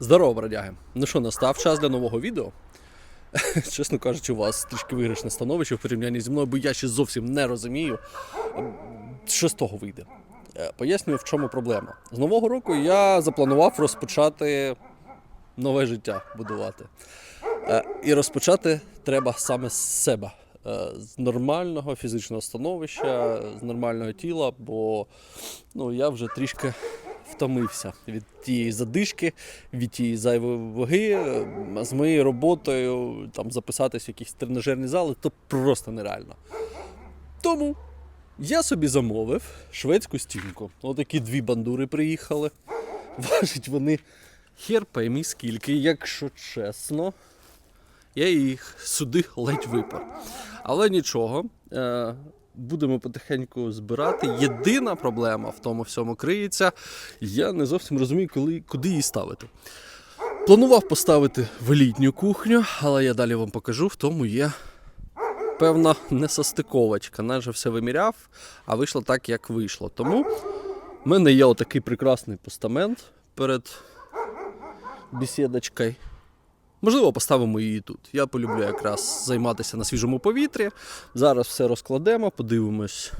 Здорово, бродяги! Ну що, настав час для нового відео. Чесно кажучи, у вас трішки виграшне становище в порівнянні зі мною, бо я ще зовсім не розумію, ем, що з того вийде. Е, Пояснюю, в чому проблема. З нового року я запланував розпочати нове життя будувати. Е, І розпочати треба саме з себе, з нормального фізичного становища, з нормального тіла, бо ну, я вже трішки втомився від тієї задишки, від тієї зайвої ваги. Е, З моєю роботою там записатись в якісь тренажерні зали то просто нереально. Тому я собі замовив шведську стінку. Отакі дві бандури приїхали. Важать вони хер поймі скільки, якщо чесно. Я їх сюди ледь випар. Але нічого, е, будемо потихеньку збирати. Єдина проблема в тому всьому криється. Я не зовсім розумію, коли, куди її ставити. Планував поставити в літню кухню, але я далі вам покажу, в тому є певна несостиковочка. Наче все виміряв, а вийшло так, як вийшло. Тому в мене є отакий прекрасний постамент перед бесідочкою. Можливо, поставимо її тут. Я полюблю якраз займатися на свіжому повітрі. Зараз все розкладемо, подивимось,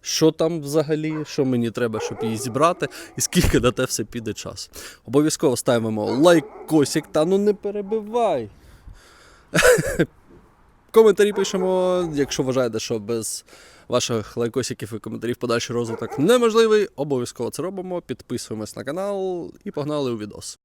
що там взагалі, що мені треба, щоб її зібрати, і скільки на те все піде час. Обов'язково ставимо лайкосик, та ну не перебивай. Коментарі пишемо, якщо вважаєте, що без ваших лайкосиків і коментарів подальший розвиток неможливий. Обов'язково це робимо. Підписуємось на канал і погнали у відос.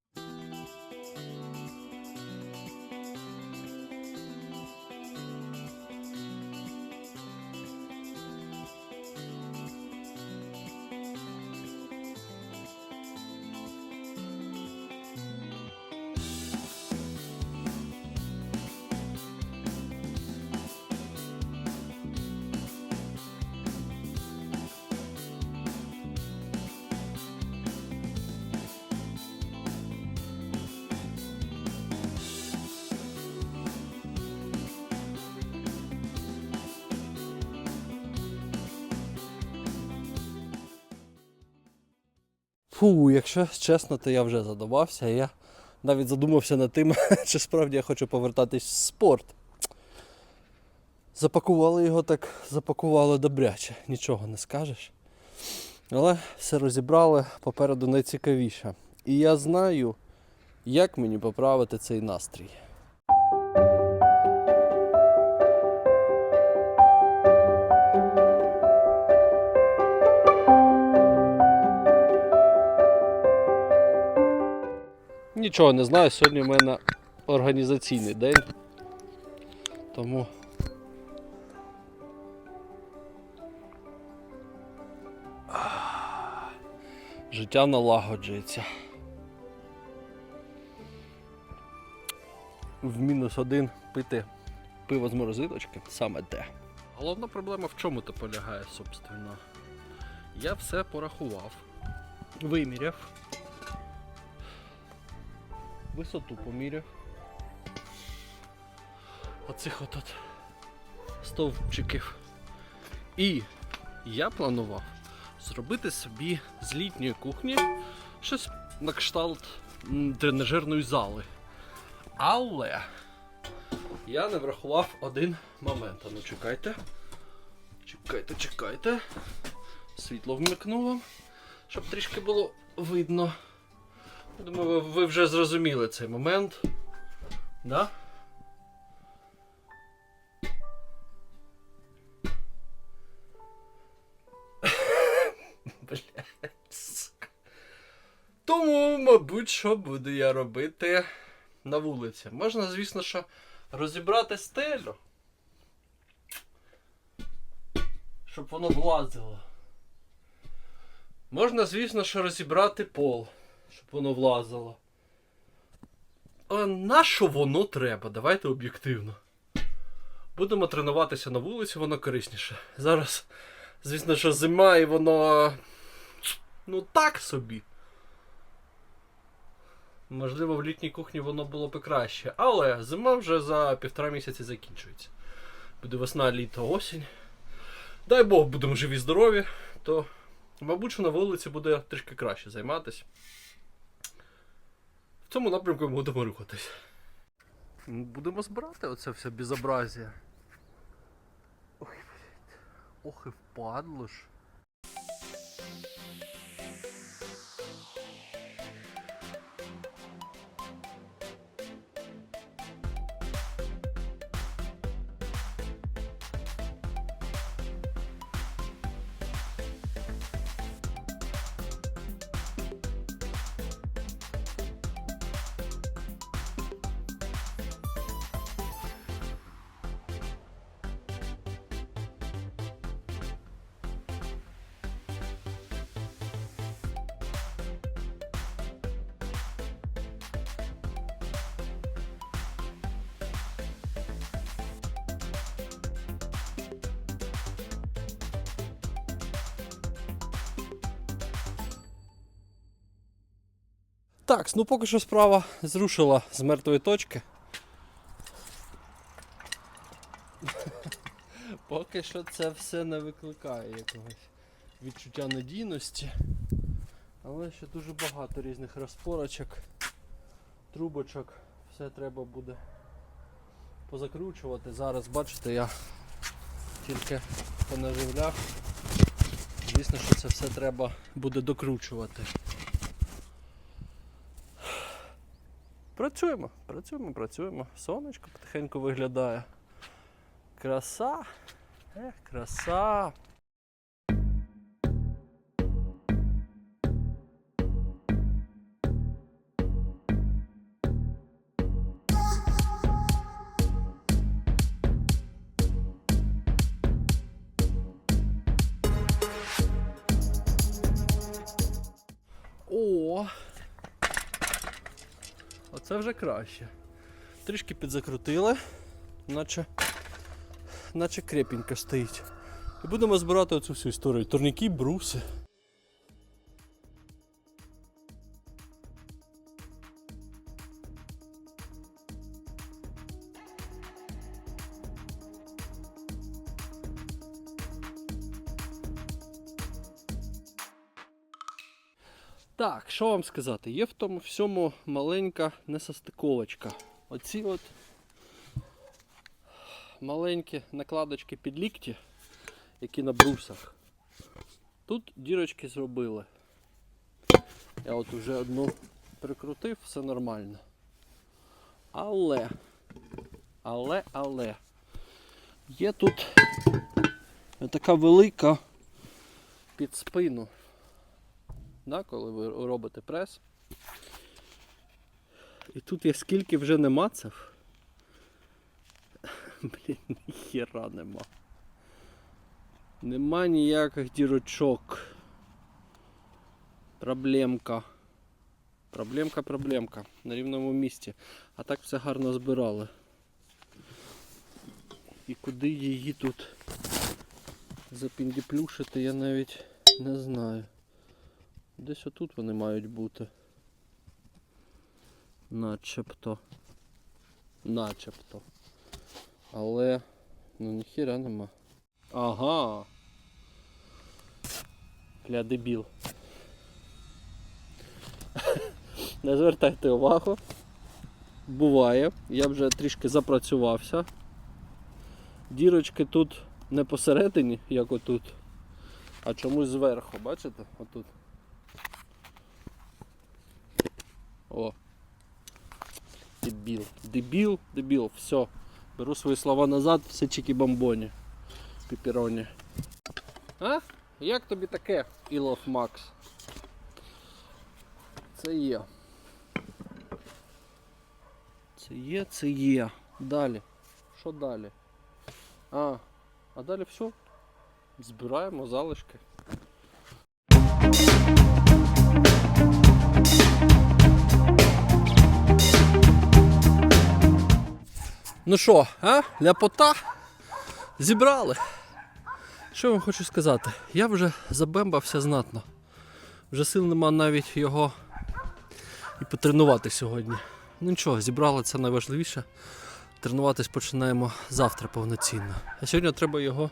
Фу, якщо чесно, то я вже задобався. Я навіть задумався над тим, чи справді я хочу повертатись в спорт. Запакували його так, запакували добряче, нічого не скажеш. Але все розібрали, попереду найцікавіше. І я знаю, як мені поправити цей настрій. Нічого не знаю, сьогодні в мене організаційний день. Тому. Життя налагоджується. В мінус один пити пиво з морозилочки саме те. Головна проблема в чому то полягає, собственно. Я все порахував, виміряв висоту поміряв. Оцих от стовпчиків. І я планував зробити собі з літньої кухні щось на кшталт тренажерної зали. Але я не врахував один момент. А ну чекайте. Чекайте, чекайте. Світло вмикнуло, щоб трішки було видно. Думаю, ви, вже зрозуміли цей момент. Да? Тому, мабуть, що буду я робити на вулиці. Можна, звісно, що розібрати стелю. Щоб воно влазило. Можна, звісно, що розібрати пол щоб воно влазило. А на що воно треба? Давайте об'єктивно. Будемо тренуватися на вулиці, воно корисніше. Зараз, звісно, що зима і воно. Ну так собі. Можливо, в літній кухні воно було б краще. Але зима вже за півтора місяці закінчується. буде весна, літо, осінь. Дай Бог, будемо живі, здорові, то, мабуть, на вулиці буде трішки краще займатися. Цьому напрямку ми будемо рухатись. Будемо збирати оце все безобразія. Ой, блядь. Ох і впадло ж. Так, ну поки що справа зрушила з мертвої точки. Поки що це все не викликає якогось відчуття надійності. Але ще дуже багато різних розпорочок, трубочок. Все треба буде позакручувати. Зараз, бачите, я тільки понаживляв. Звісно, що це все треба буде докручувати. Працюємо, працюємо, працюємо. Сонечко потихеньку виглядає. Краса. Ех, краса. Оце вже краще. Трішки підзакрутили, наче, наче крепенько стоїть. І будемо збирати оцю всю історію. Турніки, бруси. Так, що вам сказати? Є в тому всьому маленька несостиковочка. Оці от маленькі накладочки під лікті, які на брусах. Тут дірочки зробили. Я от вже одну прикрутив, все нормально. Але, але, але, є тут така велика під спину да, коли ви робите прес. І тут я скільки вже не мацав. Блін, ніхіра нема. Нема ніяких дірочок. Проблемка. Проблемка, проблемка. На рівному місці. А так все гарно збирали. І куди її тут запіндіплюшити, я навіть не знаю. Десь отут вони мають бути. Начебто. Начебто. Але ну ніхіра нема. Ага. Гля дебіл. Не звертайте увагу. Буває. Я вже трішки запрацювався. Дірочки тут не посередині, як отут, а чомусь зверху, бачите? Отут. О. Дебіл. Дебіл, дебіл, все. Беру свої слова назад, все чики бомбоні. Піпероні. А? Як тобі таке, Ілов Макс? Це є. Це є, це є. Далі. Що далі? А, а далі все. Збираємо залишки. Ну що, а? Ляпота? Зібрали. Що вам хочу сказати? Я вже забембався знатно. Вже сил нема навіть його і потренувати сьогодні. Ну нічого, зібрали це найважливіше. тренуватись починаємо завтра повноцінно. А сьогодні треба його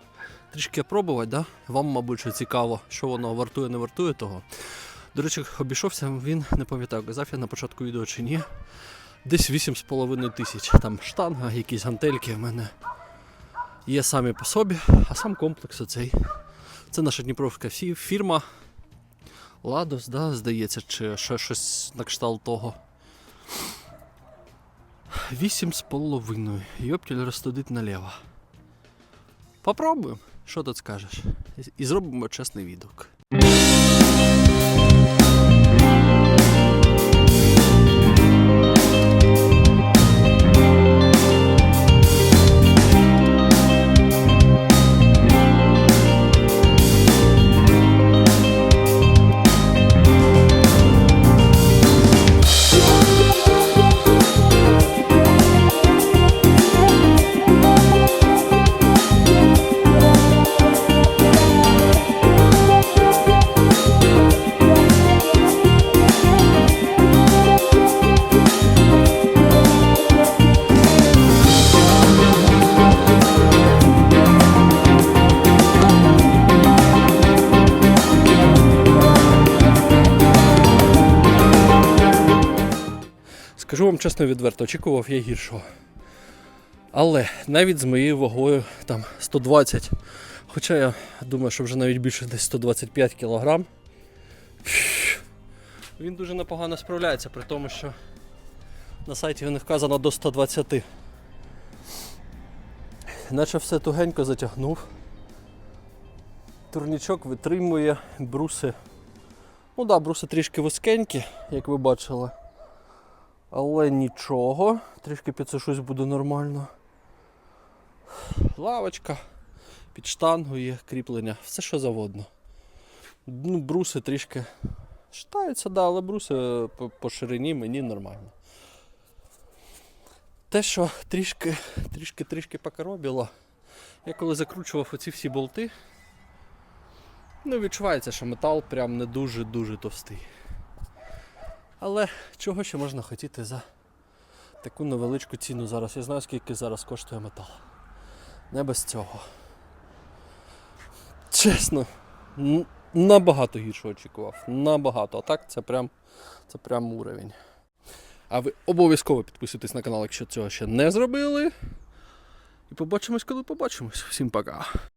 трішки пробувати, да? Вам, мабуть, що цікаво, що воно вартує, не вартує того. До речі, обійшовся він, не пам'ятаю, казав я на початку відео чи ні. Десь 8,5 тисяч. Там штанга, якісь гантельки в мене є самі по собі, а сам комплекс оцей. Це наша дніпровська фірма Ладос, да, здається, чи ще щось на кшталт того. Вісім з половиною. Йоптіль розтудить наліво. Попробуємо. Що тут скажеш? І зробимо чесний відгук. Чесно відверто, очікував я гіршого. Але навіть з моєю вагою там 120, хоча я думаю, що вже навіть більше десь 125 кг, він дуже непогано справляється, при тому, що на сайті не вказано до 120. Наче все тугенько затягнув. Турнічок витримує, бруси. Ну так, да, бруси трішки вузькенькі, як ви бачили. Але нічого, трішки підсушусь буде нормально. Лавочка, під штангу є кріплення, все що заводно. Ну, бруси трішки штаються, да, але бруси по, по ширині мені нормально. Те, що трішки, трішки, трішки покоробіло, я коли закручував оці всі болти, ну відчувається, що метал прям не дуже-дуже товстий. Але чого ще можна хотіти за таку невеличку ціну зараз? Я знаю, скільки зараз коштує метал. Не без цього. Чесно, набагато гірше очікував. Набагато. А так це прям, це прям уровень. А ви обов'язково підписуйтесь на канал, якщо цього ще не зробили. І побачимось, коли побачимось. Всім пока.